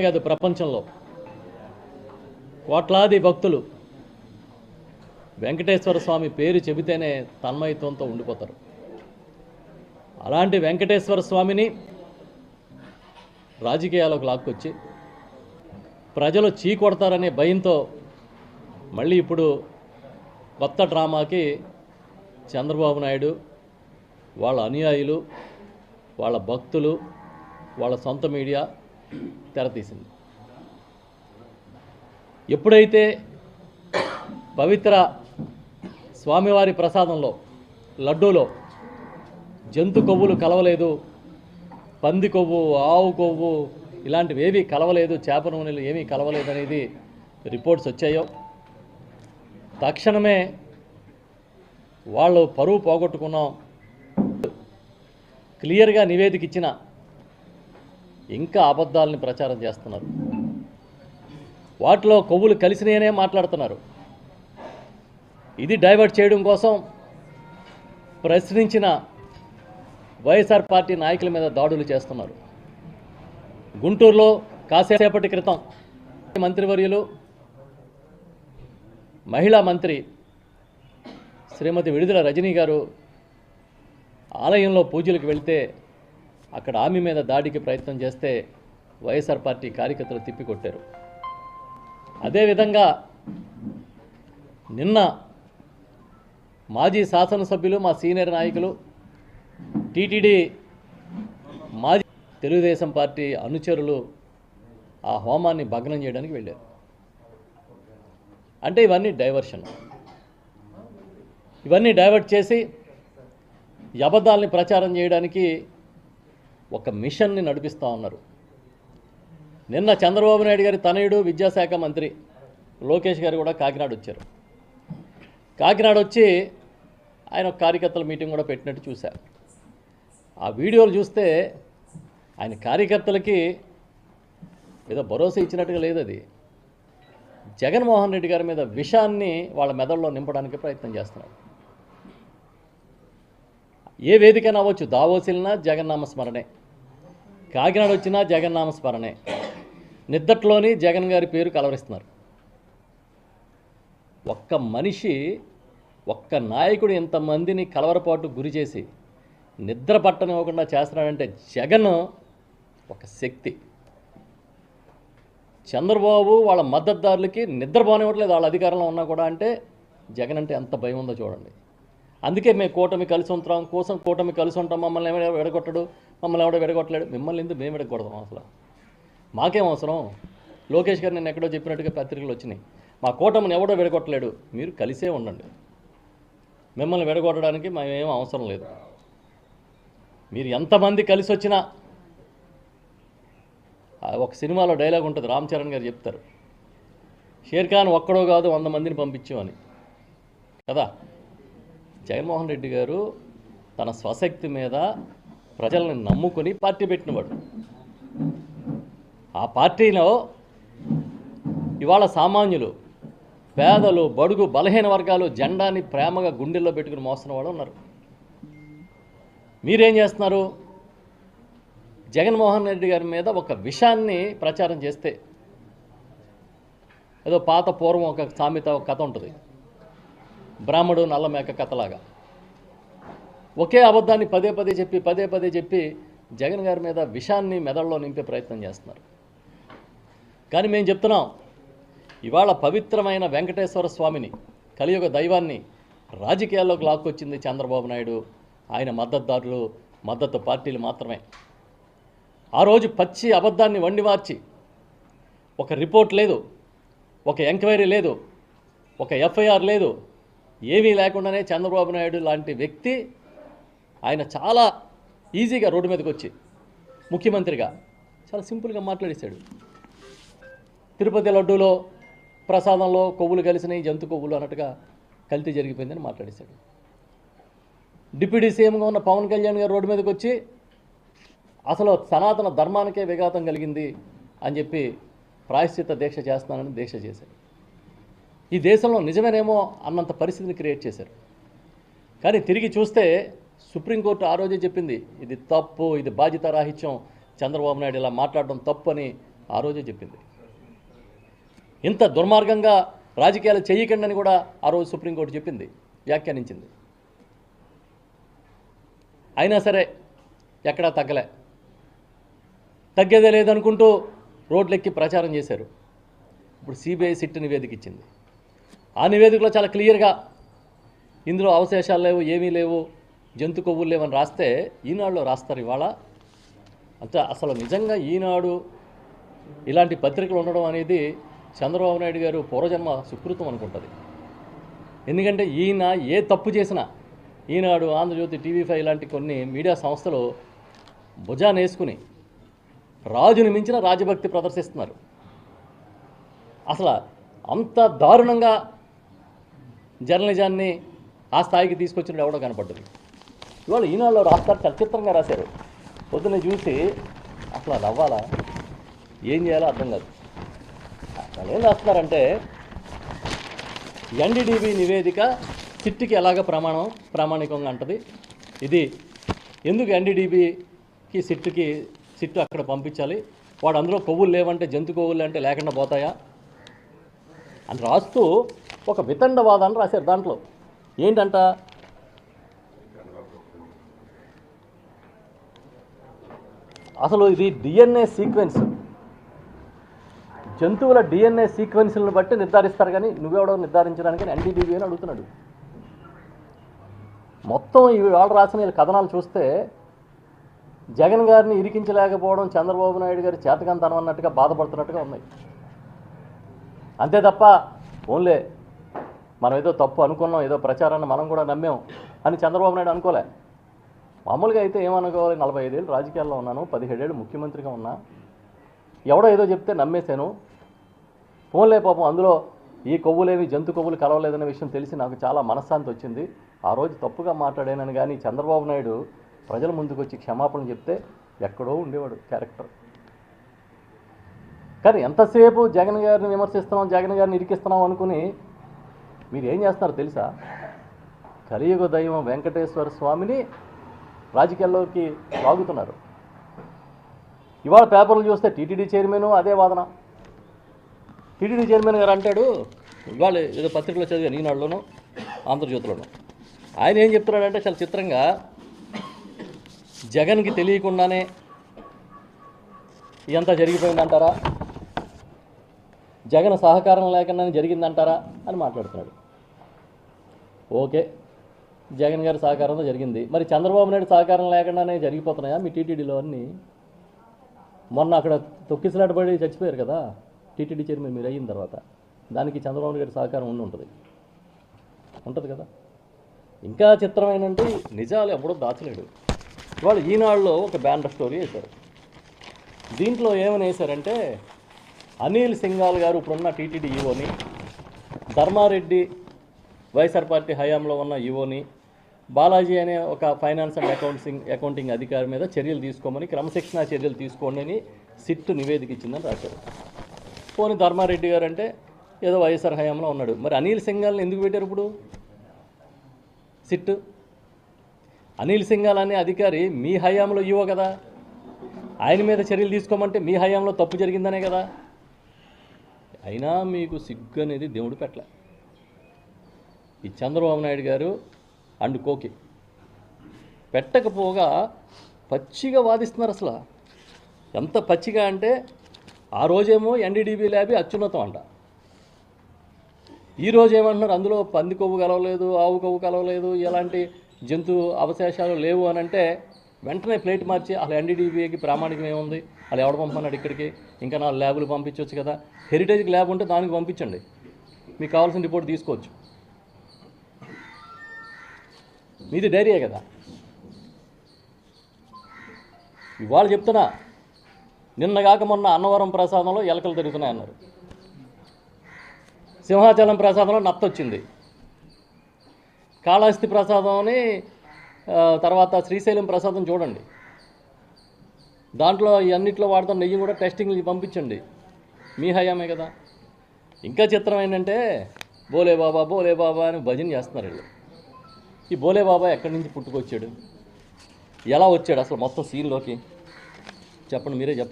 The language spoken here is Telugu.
కాదు ప్రపంచంలో. కోట్లాది భక్తులు వెంకటేశ్వర స్వామి పేరు చెబితేనే తన్మయత్వంతో ఉండిపోతారు. అలాంటి వెంకటేశ్వర స్వామిని రాజకీయాలకు లాక్కొచ్చి ప్రజలు చీకొడతారనే భయంతో మళ్ళీ ఇప్పుడు కొత్త డ్రామాకి చంద్రబాబు నాయుడు వాళ్ళ అనుయాయులు వాళ్ళ భక్తులు వాళ్ళ సొంత మీడియా తెరతీసింది. ఎప్పుడైతే పవిత్ర స్వామివారి ప్రసాదంలో లడ్డూలో జంతు కొవ్వులు కలవలేదు పంది కొవ్వు ఆవు కొవ్వు ఇలాంటివి ఏవి కలవలేదు చేప నూనెలు ఏమీ కలవలేదు అనేది రిపోర్ట్స్ వచ్చాయో తక్షణమే వాళ్ళు పరువు పోగొట్టుకున్నాం. క్లియర్గా నివేదిక ఇచ్చిన ఇంకా అబద్ధాలని ప్రచారం చేస్తున్నారు. వాటిలో కొవ్వులు కలిసినాయనే మాట్లాడుతున్నారు. ఇది డైవర్ట్ చేయడం కోసం ప్రశ్నించిన వైఎస్ఆర్ పార్టీ నాయకుల మీద దాడులు చేస్తున్నారు. గుంటూరులో కాసేపటి క్రితం మంత్రివర్యులు మహిళా మంత్రి శ్రీమతి విడుదల రజనీ గారు ఆలయంలో పూజలకు వెళితే అక్కడ ఆమె మీద దాడికి ప్రయత్నం చేస్తే వైఎస్ఆర్ పార్టీ కార్యకర్తలు తిప్పికొట్టారు. అదేవిధంగా నిన్న మాజీ శాసనసభ్యులు మా సీనియర్ నాయకులు టీటీడీ మాజీ తెలుగుదేశం పార్టీ అనుచరులు ఆ హోమాన్ని భగ్నం చేయడానికి వెళ్ళారు. అంటే ఇవన్నీ డైవర్షన్. ఇవన్నీ డైవర్ట్ చేసి అబద్ధాలని ప్రచారం చేయడానికి ఒక మిషన్ని నడిపిస్తూ ఉన్నారు. నిన్న చంద్రబాబు నాయుడు గారి తనయుడు విద్యాశాఖ మంత్రి లోకేష్ గారు కూడా కాకినాడ వచ్చారు. కాకినాడ వచ్చి ఆయన కార్యకర్తల మీటింగ్ కూడా పెట్టినట్టు చూశారు. ఆ వీడియోలు చూస్తే ఆయన కార్యకర్తలకి ఏదో భరోసా ఇచ్చినట్టుగా లేదు అది. జగన్మోహన్ రెడ్డి గారి మీద విషాన్ని వాళ్ళ మెదడులో నింపడానికి ప్రయత్నం చేస్తున్నారు. ఏ వేదికైనా అవ్వచ్చు. దావోసిల్నా జగన్నామ స్మరణే. కాకినాడ వచ్చినా జగన్ నామస్మరణే నిద్దట్లోని జగన్ గారి పేరు కలవరిస్తున్నారు. ఒక్క మనిషి ఒక్క నాయకుడు ఇంతమందిని కలవరపాటు గురి చేసి నిద్ర పట్టనివ్వకుండా చేస్తున్నాడంటే జగన్ ఒక శక్తి. చంద్రబాబు వాళ్ళ మద్దతుదారులకి నిద్ర పోనివ్వట్లేదు వాళ్ళ అధికారంలో ఉన్నా కూడా అంటే జగన్ అంటే ఎంత భయం ఉందో చూడండి. అందుకే మేము కూటమి కలిసి ఉంటాం కోసం కూటమి కలిసి ఉంటాం. మమ్మల్ని ఎవడ విడగొట్టడు? మమ్మల్ని ఎవడో విడగొట్టలేడు? మిమ్మల్ని ఎందుకు మేము విడగొడతాం అసలు? మాకేం అవసరం? లోకేష్ గారు నేను ఎక్కడో చెప్పినట్టుగా పత్రికలు వచ్చినాయి. మా కూటమిని ఎవడో విడగొట్టలేడు. మీరు కలిసే ఉండండి. మిమ్మల్ని విడగొట్టడానికి మేమేం అవసరం లేదు. మీరు ఎంతమంది కలిసి వచ్చినా ఒక సినిమాలో డైలాగ్ ఉంటుంది రామ్ చరణ్ గారు చెప్తారు. షేర్ ఖాన్ ఒక్కడో కాదు వంద మందిని పంపించామని కదా? జగన్మోహన్ రెడ్డి గారు తన స్వశక్తి మీద ప్రజల్ని నమ్ముకొని పార్టీ పెట్టినవాడు. ఆ పార్టీలో ఇవాళ సామాన్యులు పేదలు బడుగు బలహీన వర్గాలు జెండాని ప్రేమగా గుండెల్లో పెట్టుకుని మోస్తున్న వాళ్ళు ఉన్నారు. మీరేం చేస్తున్నారు? జగన్మోహన్ రెడ్డి గారి మీద ఒక విషయాన్ని ప్రచారం చేస్తే ఏదో పాత పూర్వం ఒక సామెత ఒక కథ ఉంటుంది. బ్రాహ్మడు నల్లమేక కథలాగా. ఒకే అబద్ధాన్ని పదే పదే చెప్పి పదే పదే చెప్పి జగన్ గారి మీద విషాన్ని మెదడులో నింపే ప్రయత్నం చేస్తున్నారు. కానీ మేము చెప్తున్నాం ఇవాళ పవిత్రమైన వెంకటేశ్వర స్వామిని కలియుగ దైవాన్ని రాజకీయాల్లోకి లాక్కొచ్చింది చంద్రబాబు నాయుడు. ఆయన మద్దతుదారులు మద్దతు పార్టీలు మాత్రమే. ఆ రోజు పచ్చి అబద్ధాన్ని వండి మార్చి ఒక రిపోర్ట్ లేదు ఒక ఎంక్వైరీ లేదు ఒక ఎఫ్ఐఆర్ లేదు ఏమీ లేకుండానే చంద్రబాబు నాయుడు లాంటి వ్యక్తి ఆయన చాలా ఈజీగా రోడ్డు మీదకి వచ్చి ముఖ్యమంత్రిగా చాలా సింపుల్గా మాట్లాడేశాడు. తిరుపతి లడ్డూలో ప్రసాదంలో కొవ్వులు కలిసినాయి జంతు కొవ్వులు అన్నట్టుగా కల్తీ జరిగిపోయిందని మాట్లాడేశాడు. డిప్యూటీ సీఎంగా ఉన్న పవన్ కళ్యాణ్ గారు రోడ్డు మీదకి వచ్చి అసలు సనాతన ధర్మానికే విఘాతం కలిగింది అని చెప్పి ప్రాయశ్చిత్త దీక్ష చేస్తానని దీక్ష చేశాడు. ఈ దేశంలో నిజమేనేమో అన్నంత పరిస్థితిని క్రియేట్ చేశారు. కానీ తిరిగి చూస్తే సుప్రీంకోర్టు ఆ రోజే చెప్పింది ఇది తప్పు ఇది బాధ్యత రాహిత్యం చంద్రబాబు నాయుడు ఇలా మాట్లాడడం తప్పు అని ఆ రోజే చెప్పింది. ఇంత దుర్మార్గంగా రాజకీయాలు చేయకండి అని కూడా ఆ రోజు సుప్రీంకోర్టు చెప్పింది వ్యాఖ్యానించింది. అయినా సరే ఎక్కడా తగ్గలే. తగ్గేదే లేదనుకుంటూ రోడ్లెక్కి ప్రచారం చేశారు. ఇప్పుడు సిబిఐ సిట్ నివేదిక ఇచ్చింది. ఆ నివేదికలో చాలా క్లియర్గా ఇందులో అవశేషాలు లేవు ఏమీ లేవు జంతు కొవ్వులు లేవని రాస్తే ఈనాడులో రాస్తారు ఇవాళ. అంటే అసలు నిజంగా ఈనాడు ఇలాంటి పత్రికలు ఉండడం అనేది చంద్రబాబు నాయుడు గారు పూర్వజన్మ సుకృతం అనుకుంటుంది. ఎందుకంటే ఈయన ఏ తప్పు చేసినా ఈనాడు ఆంధ్రజ్యోతి టీవీ ఫైవ్ ఇలాంటి కొన్ని మీడియా సంస్థలు భుజాన్ని వేసుకుని రాజుని మించిన రాజభక్తి ప్రదర్శిస్తున్నారు. అసలు అంత దారుణంగా జర్నలిజాన్ని ఆ స్థాయికి తీసుకొచ్చినప్పుడు ఎవడో కనపడ్డది. ఇవాళ ఈనాడులో రాస్తారు చలచిత్రంగా రాశారు. పొద్దున్న చూసి అసలు అది ఏం చేయాలో అర్థం కాదు. వాళ్ళు ఏం రాస్తున్నారంటే ఎన్డీడీబీ నివేదిక చిట్టికి ఎలాగ ప్రమాణం ప్రామాణికంగా అంటది? ఇది ఎందుకు ఎన్డీడీబీకి సిట్టుకి సిట్టు అక్కడ పంపించాలి? వాడు అందులో కొవ్వులు లేవంటే జంతు కొవ్వులు అంటే లేకుండా పోతాయా? అని రాస్తూ ఒక వితండవాదాన్ని రాశారు దాంట్లో. ఏంటంట? అసలు ఇది డిఎన్ఏ సీక్వెన్స్. జంతువుల డిఎన్ఏ సీక్వెన్స్లను బట్టి నిర్ధారిస్తారు కానీ నువ్వెవడో నిర్ధారించడానికి ఎన్డీడీబీ అని అడుగుతున్నాడు. మొత్తం ఈ వాళ్ళు రాసిన కథనాలు చూస్తే జగన్ గారిని ఇరికించలేకపోవడం చంద్రబాబు నాయుడు గారి చేతకంతనం అన్నట్టుగా బాధపడుతున్నట్టుగా ఉన్నాయి. అంతే తప్ప ఓన్లే మనం ఏదో తప్పు అనుకున్నాం ఏదో ప్రచారాన్ని మనం కూడా నమ్మాం అని చంద్రబాబు నాయుడు అనుకోలే. మామూలుగా అయితే ఏమనుకోవాలి? నలభై ఐదేళ్ళు రాజకీయాల్లో ఉన్నాను పదిహేడేళ్ళు ముఖ్యమంత్రిగా ఉన్నా. ఎవడో ఏదో చెప్తే నమ్మేశాను. ఫోన్లే పాపం అందులో ఈ కొవ్వులేవి జంతు కొవ్వులు కలవలేదనే విషయం తెలిసి నాకు చాలా మనశ్శాంతి వచ్చింది. ఆ రోజు తప్పుగా మాట్లాడానని కానీ చంద్రబాబు నాయుడు ప్రజల ముందుకు వచ్చి క్షమాపణ చెప్తే ఎక్కడో ఉండేవాడు క్యారెక్టర్. కానీ ఎంతసేపు జగన్ గారిని విమర్శిస్తున్నాం జగన్ గారిని ఇరికిస్తున్నాం అనుకుని మీరు ఏం చేస్తున్నారు తెలుసా? కలియుగ దైవం వెంకటేశ్వర స్వామిని రాజకీయాల్లోకి లాగుతున్నారు. ఇవాళ పేపర్లు చూస్తే టీటీడీ చైర్మన్ అదే వాదన. టీటీడీ చైర్మన్ గారు అంటాడు ఇవాళ ఏదో పత్రికలో చదివాను ఈనాడులోను ఆంధ్రజ్యోతిలోను. ఆయన ఏం చెప్తున్నాడంటే చాలా చిత్రంగా జగన్కి తెలియకుండానే ఇదంతా జరిగిపోయిందంటారా? జగన్ సహకారం లేకుండానే జరిగిందంటారా? అని మాట్లాడుతున్నాడు. ఓకే. జగన్ గారి సహకారంతో జరిగింది. మరి చంద్రబాబు నాయుడు సహకారం లేకుండానే జరిగిపోతున్నాయా? మీ టీటీడీలో అన్నీ? మొన్న అక్కడ తొక్కిసలాటపడి చచ్చిపోయారు కదా? టీటీడీ చైర్మన్ మీరు అయిన తర్వాత. దానికి చంద్రబాబు గారి సహకారం ఉండి ఉంటుంది. ఉంటుంది కదా? ఇంకా చిత్రం ఏంటంటే నిజాలు ఎప్పుడూ దాచలేడు. ఇవాళ ఈనాడులో ఒక బ్యానర్ స్టోరీ వేశారు. దీంట్లో ఏమని వేశారంటే అనిల్ సింగాల్ గారు ఇప్పుడున్న టీటీడీ ఈవోని ధర్మారెడ్డి వైఎస్ఆర్ పార్టీ హయాంలో ఉన్న ఈవోని బాలాజీ అనే ఒక ఫైనాన్స్ అండ్ అకౌంటింగ్ అకౌంటింగ్ అధికారి మీద చర్యలు తీసుకోమని క్రమశిక్షణ చర్యలు తీసుకోండి అని సిట్ నివేదిక ఇచ్చిందని రాశారు. పోనీ ధర్మారెడ్డి గారు అంటే ఏదో వైఎస్ఆర్ హయాంలో ఉన్నాడు. మరి అనిల్ సింఘాల్ని ఎందుకు పెట్టారు ఇప్పుడు? సిట్ అనిల్ సింఘాల్ అనే అధికారి మీ హయాంలో ఇవ్వ కదా. ఆయన మీద చర్యలు తీసుకోమంటే మీ హయాంలో తప్పు జరిగిందనే కదా. అయినా మీకు సిగ్గు అనేది దేవుడు పెట్టలే. ఈ చంద్రబాబు నాయుడు గారు అండ్ కోకి. పెట్టకపోగా పచ్చిగా వాదిస్తున్నారు అసలు. ఎంత పచ్చిగా అంటే ఆ రోజేమో ఎన్డీడీబీ ల్యాబే అత్యున్నతం అంట. ఈ రోజు ఏమంటున్నారు అందులో పంది కొవ్వు కలవలేదు ఆవు కొవ్వు కలవలేదు ఎలాంటి జంతు అవశేషాలు లేవు అని అంటే వెంటనే ప్లేట్ మార్చి అసలు ఎన్డీడీబీకి ప్రామాణికం ఏముంది? అలా ఎవడు పంపన్నాడు ఇక్కడికి? ఇంకా నాలుగు ల్యాబులు పంపించవచ్చు కదా. హెరిటేజ్కి ల్యాబ్ ఉంటే దానికి పంపించండి. మీకు కావాల్సిన రిపోర్ట్ తీసుకోవచ్చు. మీది డైరీయే కదా? ఇవాళ చెప్తున్నా నిన్నగాక మొన్న అన్నవరం ప్రసాదంలో ఎలకలు తిరుగుతున్నాయి అన్నారు సింహాచలం ప్రసాదంలో నత్త వచ్చింది. కాళహస్తి ప్రసాదం అని తర్వాత శ్రీశైలం ప్రసాదం చూడండి. దాంట్లో అన్నిట్లో వాడుతున్న నెయ్యి కూడా టెస్టింగ్కి పంపించండి. మీ హయామే కదా. ఇంకా చిత్రం ఏంటంటే బోలే బాబా బోలే బాబా అని భజన చేస్తున్నారు వీళ్ళు. ఈ బోలే బాబా ఎక్కడి నుంచి పుట్టుకొచ్చాడు? ఎలా వచ్చాడు అసలు మొత్తం సీన్లోకి చెప్పండి మీరే చెప్పండి.